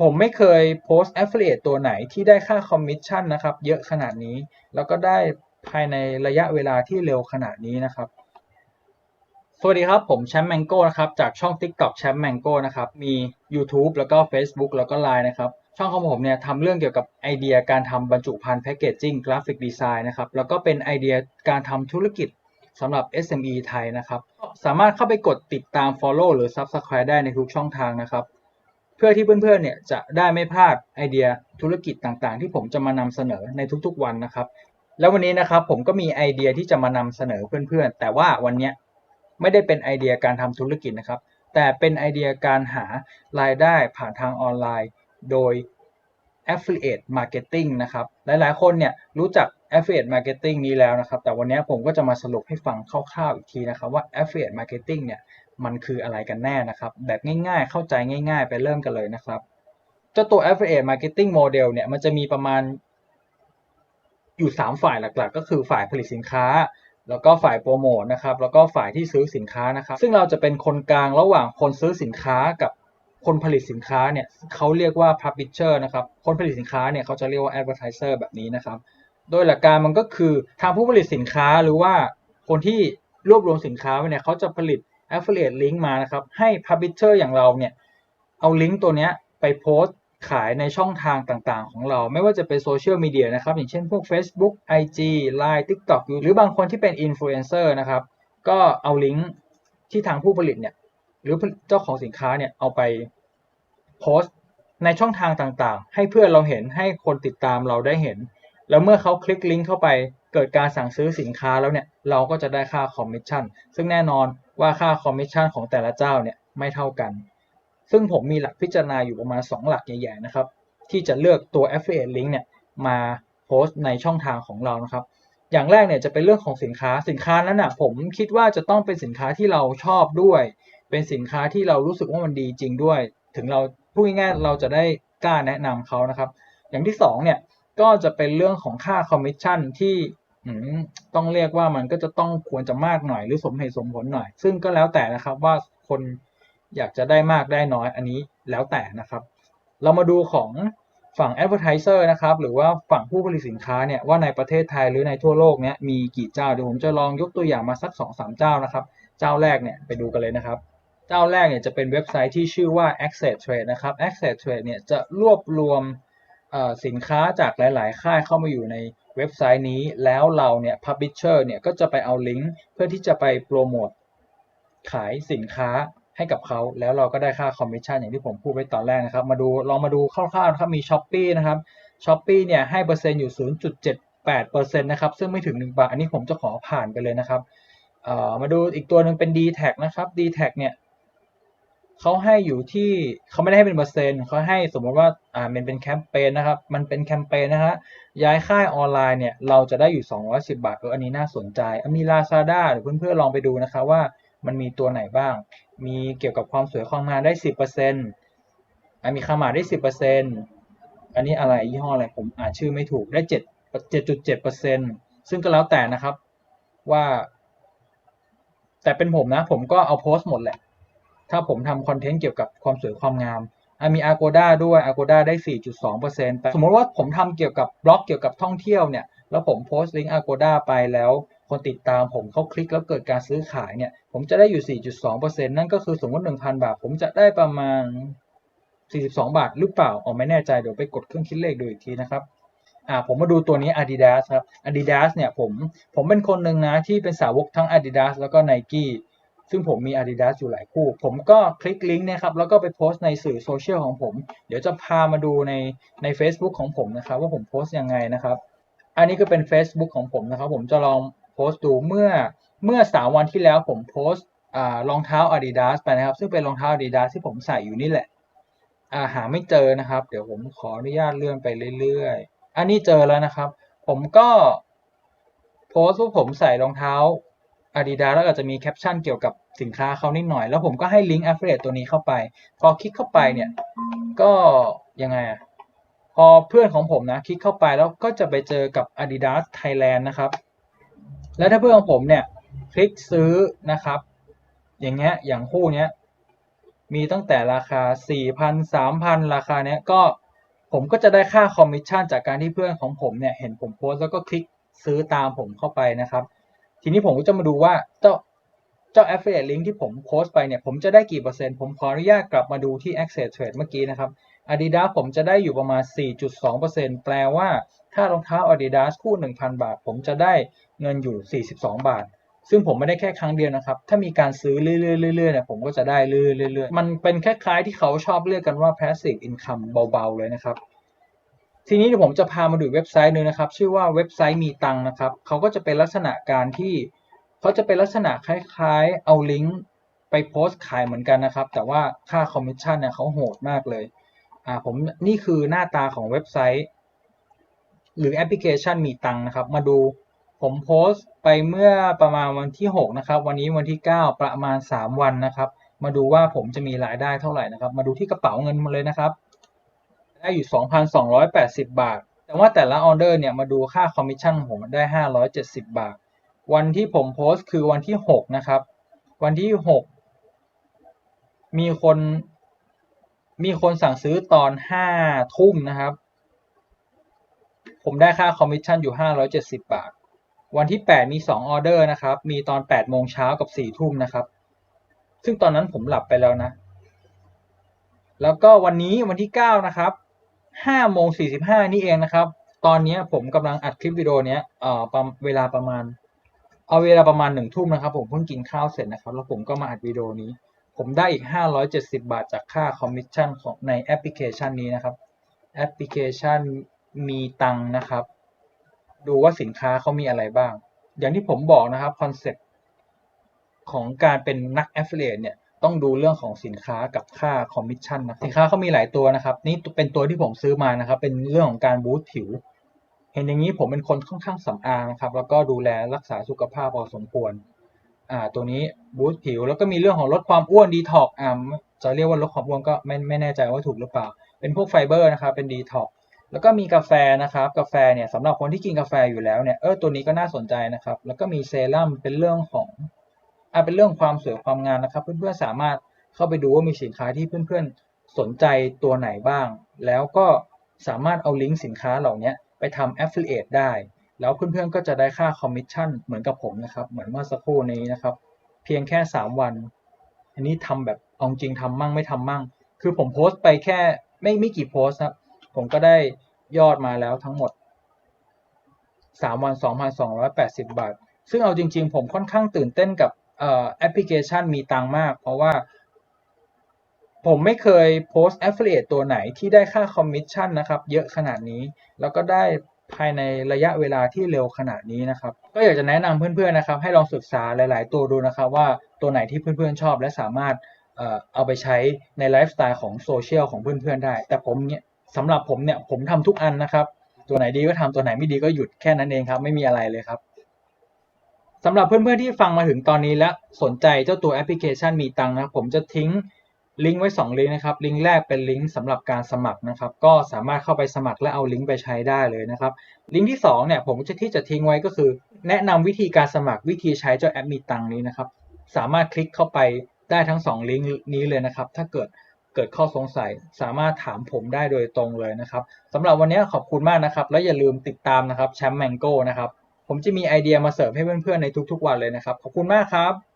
ผมไม่เคยโพสต์ affiliate ตัวไหนที่ได้ค่าคอมมิชชั่นนะครับ เยอะขนาดนี้ แล้วก็ได้ภายในระยะเวลาที่เร็วขนาดนี้นะครับ สวัสดีครับ ผมแชมป์แมงโก้นะครับ จากช่อง TikTok แชมป์แมงโก้นะครับ มี YouTube แล้วก็ Facebook แล้วก็ Line นะครับ ช่องของผมเนี่ยทำเรื่องเกี่ยวกับไอเดียการทำบรรจุภัณฑ์แพคเกจจิ้งกราฟิกดีไซน์นะครับ แล้วก็เป็นไอเดียการทำธุรกิจสำหรับ SME ไทยนะครับ สามารถเข้าไปกดติดตาม Follow หรือ Subscribe ได้ในทุกช่องทางนะครับ เพื่อที่เพื่อนๆเนี่ยจะได้ไม่พลาดไอเดียธุรกิจต่างๆ ที่ผมจะมานำเสนอในทุกๆวันนะครับ แล้ววันนี้นะครับผมก็มีไอเดียที่จะมานำเสนอเพื่อนๆ แต่ว่าวันเนี้ยไม่ได้เป็นไอเดียการทำธุรกิจนะครับ แต่เป็นไอเดียการหารายได้ผ่านทางออนไลน์ โดย affiliate marketing นะครับ หลายๆ คนเนี่ยรู้จัก affiliate marketing นี้แล้วนะครับ แต่วันนี้ผมก็จะมาสรุปให้ฟังคร่าวๆอีกทีนะครับว่า affiliate marketing เนี่ย มันคืออะไรกันแน่นะครับ แบบง่ายๆ เข้าใจง่าย ๆ ไปเริ่มกันเลยนะครับ เจ้าตัว affiliate marketing model เนี่ย มันจะมีประมาณอยู่ 3 ฝ่ายหลักๆ ก็คือฝ่ายผลิตสินค้า แล้วก็ฝ่ายโปรโมทนะครับ แล้วก็ฝ่ายที่ซื้อสินค้านะครับ ซึ่งเราจะเป็นคนกลางระหว่างคนซื้อสินค้ากับคนผลิตสินค้าเนี่ยเขาเรียกว่า publisher นะครับ คนผลิตสินค้าเนี่ยเขาจะเรียกว่า advertiser แบบนี้นะครับ โดยหลักการมันก็คือทางผู้ผลิตสินค้าหรือว่าคนที่รวบรวมสินค้าไว้เนี่ยเขาจะผลิต affiliate link มานะครับ ให้ publisher อย่างเราเนี่ย เอาลิงก์ตัวเนี้ยไปโพสต์ขายในช่องทางต่างๆ ของเรา ไม่ว่าจะเป็นโซเชียลมีเดียนะครับ อย่างเช่นพวก Facebook IG Line TikTok หรือบางคนที่เป็นอินฟลูเอนเซอร์นะครับ ก็เอาลิงก์ที่ทางผู้ผลิตเนี่ย หรือเจ้าของสินค้าเนี่ย เอาไปโพสต์ในช่องทางต่างๆ ให้เพื่อนเราเห็นให้คนติดตามเราได้เห็น แล้วเมื่อเขาคลิกลิงก์เข้าไปเกิดการสั่งซื้อสินค้าแล้วเนี่ย เราก็จะได้ค่าคอมมิชชั่น ซึ่งแน่นอน ว่าค่าคอมมิชชั่นของแต่ละเจ้าเนี่ยไม่เท่ากัน ซึ่งผมมีหลักพิจารณาอยู่ประมาณ 2 หลักใหญ่ๆนะครับ ที่จะเลือกตัว affiliate link เนี่ยมาโพสต์ในช่องทางของเรานะครับ อย่างแรกเนี่ยจะเป็นเรื่องของสินค้า สินค้านั้นอะผมคิดว่าจะต้องเป็นสินค้าที่เราชอบด้วย เป็นสินค้าที่เรารู้สึกว่ามันดีจริงด้วย ถึงเราพูดง่ายๆเราจะได้กล้าแนะนำเขานะครับ อย่างที่สองเนี่ยก็จะเป็นเรื่องของค่าคอมมิชชั่นที่ ต้องเรียกว่ามันก็จะต้องควรจะมากหน่อยหรือสมเหตุสมผลหน่อย ซึ่งก็แล้วแต่นะครับว่าคนอยากจะได้มากได้น้อยอันนี้แล้วแต่นะครับ เรามาดูของฝั่ง advertiser นะครับ หรือว่าฝั่งผู้ผลิตสินค้าเนี่ยว่าในประเทศไทยหรือในทั่วโลกเนี้ยมีกี่เจ้าเดี๋ยวผมจะลองยกตัวอย่างมาสัก2อสเจ้านะครับ เจ้าแรกเนี่ยไปดูกันเลยนะครับ เจ้าแรกเนี่ยจะเป็นเว็บไซต์ที่ชื่อว่า Access Trade นะครับ Access Trade เนี่ยจะรวบรวม สินค้าจากหลาย ๆ ค่ายเข้ามาอยู่ในเว็บไซต์นี้ แล้วเราเนี่ย Publisher เนี่ยก็จะไปเอาลิงก์เพื่อที่จะไปโปรโมทขายสินค้าให้กับเขาแล้วเราก็ได้ค่าคอมมิชชั่นอย่างที่ผมพูดไปตอนแรกนะครับ มาดูลองมาดูคร่าวๆนะครับมี s h อ p e e นะครับ s h อ p e e เนี่ยให้เปอร์เซ็นต์อยู่ 0.78%นะครับซึ่งไม่ถึง 1 บาท อันนี้ผมจะขอผ่านไปเลยนะครับมาดูอีกตัวหนึ่งเป็น d t แทนะครับ d t แทเนี่ย เขาให้อยู่ที่เขาไม่ได้ให้เป็นเปอร์เซ็นต์เขาให้สมมติว่าอ่ามันเป็นแคมเปญนะครับ มันเป็นแคมเปญนะฮะย้ายค่ายออนไลน์เนี่ยเราจะได้อยู่ 210 บาทเอออันนี้น่าสนใจมี Lazada หรือเพื่อนๆลองไปดูนะครับว่ามันมีตัวไหนบ้าง มีเกี่ยวกับความสวยความงามได้สิบเปอร์เซ็นต์มีคามาได้สิบเปอร์เซ็นต์อันนี้อะไรยี่ห้ออะไรผมอ่านชื่อไม่ถูกได้เจ็ดเจ็ดจุดเจ็ดเปอร์เซ็นต์ซึ่งก็แล้วแต่นะครับว่า แต่เป็นผมนะ ผมก็เอาโพสต์หมดแหละ ถ้าผมทำคอนเทนต์เกี่ยวกับความสวยความงามมี Agoda ด้วย Agoda ได้ 4.2%แต่สมมติว่าผมทำเกี่ยวกับบล็อกเกี่ยวกับท่องเที่ยวเนี่ย แล้วผมโพสต์ลิงก์ Agoda ไปแล้ว คนติดตามผมเขาคลิกแล้วเกิดการซื้อขายเนี่ย ผมจะได้อยู่ 4.2%นั่นก็คือสมมติ 1,000 บาท ผมจะได้ประมาณ 42 บาทหรือเปล่าอ๋อไม่แน่ใจ เดี๋ยวไปกดเครื่องคิดเลขดูอีกทีนะครับอ่าผมมาดูตัวนี้ Adidas ครับ Adidas เนี่ยผมผมเป็นคนหนึ่งนะที่เป็นสาวกทั้ง Adidas แล้วก็ Nike ซึ่งผมมี Adidas อยู่หลายคู่ ผมก็คลิกลิงก์นะครับ แล้วก็ไปโพสต์ในสื่อโซเชียลของผม เดี๋ยวจะพามาดูในใน Facebook ของผมนะครับ ว่าผมโพสต์ยังไงนะครับ อันนี้ก็เป็น Facebook ของผมนะครับ ผมจะลองโพสต์ดูเมื่อเมื่อสามวันที่แล้วผมโพสต์รองเท้า Adidas ไปนะครับ ซึ่งเป็นรองเท้า Adidas ที่ผมใส่อยู่นี่แหละาหาไม่เจอนะครับ เดี๋ยวผมขออนุญาตเลื่อนไปเรื่อยๆ อันนี้เจอแล้วนะครับ ผมก็โพสต์ว่าผมใส่รองเท้า Adidas แล้วก็จจะมีแคปชั่นเกี่ยวกับสินค้าเขานิดหน่อย แล้วผมก็ให้ลิงก์ affiliate ตัวนี้เข้าไป พอคลิกเข้าไปเนี่ย ก็ยังไงอะพอเพื่อนของผมนะ คลิกเข้าไปแล้วก็จะไปเจอกับ Adidas Thailand นะครับ แล้วถ้าเพื่อนของผมเนี่ย คลิกซื้อนะครับ อย่างเงี้ยอย่างคู่เนี้ยมีตั้งแต่ราคา 4,000 3,000 ราคาเนี้ยก็ผมก็จะได้ค่าคอมมิชชั่นจากการที่เพื่อนของผมเนี่ย เห็นผมโพสแล้วก็คลิกซื้อตามผมเข้าไปนะครับ ทีนี้ผมก็จะมาดูว่าเจ้าเจ้า affiliate link ที่ผมโพสต์ไปเนี่ย ผมจะได้กี่เปอร์เซ็นต์ผมขออนุญาตกลับมาดูที่ access trade เมื่อกี้นะครับ Adidas ผมจะได้อยู่ประมาณ 4.2%แปลว่าถ้ารองเท้า Adidas คู่ 1,000 บาท ผมจะได้เงินอยู่ 42 บาท ซึ่งผมไม่ได้แค่ครั้งเดียวนะครับ ถ้ามีการซื้อเรื่อยๆเนี่ยผมก็จะได้เรื่อยๆเรื่อยๆมันเป็นคล้ายๆที่เขาชอบเรียกกันว่า passive income เบาๆเลยนะครับ ทีนี้เดี๋ยวผมจะพามาดูเว็บไซต์หนึ่งนะครับ ชื่อว่าเว็บไซต์มีตังนะครับเขาก็จะเป็นลักษณะการที่เขาจะเป็นลักษณะคล้ายๆ เอาลิงก์ไปโพสต์ขายเหมือนกันนะครับ แต่ว่าค่าคอมมิชชั่นเนี่ยเขาโหดมากเลยอ่าผมนี่คือหน้าตาของเว็บไซต์ หรือแอปพลิเคชันมีตังนะครับ มาดูผมโพสต์ไปเมื่อประมาณวันที่ 6 นะครับ วันนี้วันที่ 9 ประมาณ 3 วันนะครับ มาดูว่าผมจะมีรายได้เท่าไหร่นะครับ มาดูที่กระเป๋าเงินมาเลยนะครับ ได้อยู่ 2,280 บาท แต่ว่าแต่ละออเดอร์เนี่ยมาดูค่าคอมมิชชั่นผมได้ 570 บาท วันที่ผมโพสต์คือวันที่ 6 นะครับ วันที่ 6 มีคนมีคนสั่งซื้อตอน 5 ทุ่มนะครับ ผมได้ค่าคอมมิชชั่นอยู่ 570 บาท วันที่ 8 มี 2 ออเดอร์นะครับ มีตอน 8 โมงเช้ากับ 4 ทุ่มนะครับ ซึ่งตอนนั้นผมหลับไปแล้วนะแล้วก็วันนี้วันที่ 9 นะครับ 5โมง45นี่เองนะครับ ตอนนี้ผมกำลังอัดคลิปวิดีโอเนี้ยเอ่อปเวลาประมาณ เอาเวลาประมาณ1ทุ่มนะครับ ผมเพิ่งกินข้าวเสร็จนะครับ แล้วผมก็มาอัดวิดีโอนี้ ผมได้อีก570บาทจากค่าคอมมิชชั่นของในแอปพลิเคชันนี้นะครับแอปพลิเคชันมีตังนะครับ ดูว่าสินค้าเขามีอะไรบ้าง อย่างที่ผมบอกนะครับคอนเซ็ปต์ของการเป็นนัก affiliate เนี่ย ต้องดูเรื่องของสินค้ากับค่าคอมมิชชั่นนะสินค้าเขามีหลายตัวนะครับ นี่เป็นตัวที่ผมซื้อมานะครับ เป็นเรื่องของการบูสต์ผิว เห็นอย่างนี้ผมเป็นคนค่อนข้างสำอางนะครับ แล้วก็ดูแลรักษาสุขภาพพอสมควร อ่า ตัวนี้บูสต์ผิว แล้วก็มีเรื่องของลดความอ้วนดีท็อกอ่าจะเรียกว่าลดความอ้วนก็ไม่ไม่แน่ใจว่าถูกหรือเปล่า เป็นพวกไฟเบอร์นะครับ เป็นดีท็อกแล้วก็มีกาแฟนะครับ กาแฟเนี่ยสำหรับคนที่กินกาแฟอยู่แล้วเนี่ย เออ ตัวนี้ก็น่าสนใจนะครับ แล้วก็มีเซรั่มเป็นเรื่องของ อ่าเป็นเรื่องความสวยความงามนะครับ เพื่อนๆสามารถเข้าไปดูว่ามีสินค้าที่เพื่อนๆสนใจตัวไหนบ้าง แล้วก็สามารถเอาลิงก์สินค้าเหล่านี้ไปทำ affiliate ได้ แล้วเพื่อนๆก็จะได้ค่าคอมมิชชั่นเหมือนกับผมนะครับ เหมือนเมื่อสักครู่นี้นะครับ เพียงแค่ 3 วัน อันนี้ทำแบบเอาจริงทำมั่งไม่ทำมั่ง คือผมโพสต์ไปแค่ไม่ไม่กี่โพสต์ครับผมก็ได้ยอดมาแล้วทั้งหมด 3 วัน 2,280 บาท ซึ่งเอาจริง ๆ ผมค่อนข้างตื่นเต้นกับ แอปพลิเคชันมีตังมาก เพราะว่า ผมไม่เคยโพสต์ affiliate ตัวไหนที่ได้ค่าคอมมิชชั่นนะครับ เยอะขนาดนี้ แล้วก็ได้ภายในระยะเวลาที่เร็วขนาดนี้นะครับ ก็อยากจะแนะนำเพื่อนๆนะครับ ให้ลองศึกษาหลาย ๆ ตัวดูนะครับ ว่าตัวไหนที่เพื่อนๆชอบและสามารถเอ่อเอาไปใช้ในไลฟ์สไตล์ของโซเชียลของเพื่อนๆได้ แต่ผมเนี่ยสำหรับผมเนี่ยผมทำทุกอันนะครับ ตัวไหนดีก็ทำตัวไหนไม่ดีก็หยุดแค่นั้นเองครับ ไม่มีอะไรเลยครับ สำหรับเพื่อนๆที่ฟังมาถึงตอนนี้และสนใจเจ้าตัวแอปพลิเคชันมีตังนะครับผมจะทิ้งลิงก์ไว้ 2 ลิงก์นะครับ ลิงก์แรกเป็นลิงก์สำหรับการสมัครนะครับ ก็สามารถเข้าไปสมัครและเอาลิงก์ไปใช้ได้เลยนะครับ ลิงก์ที่2เนี่ยผมจะที่จะทิ้งไว้ก็คือ แนะนำวิธีการสมัครวิธีใช้เจ้าแอปมีตังนี้นะครับ สามารถคลิกเข้าไปได้ทั้ง 2 ลิงก์นี้เลยนะครับ ถ้าเกิดเกิดข้อสงสัยสามารถถามผมได้โดยตรงเลยนะครับสำหรับวันนี้ขอบคุณมากนะครับ และอย่าลืมติดตามนะครับแชมป์แมงโก้นะครับ ผมจะมีไอเดียมาเสิร์ฟให้เพื่อนๆในทุกๆวันเลยนะครับ ขอบคุณมากครับ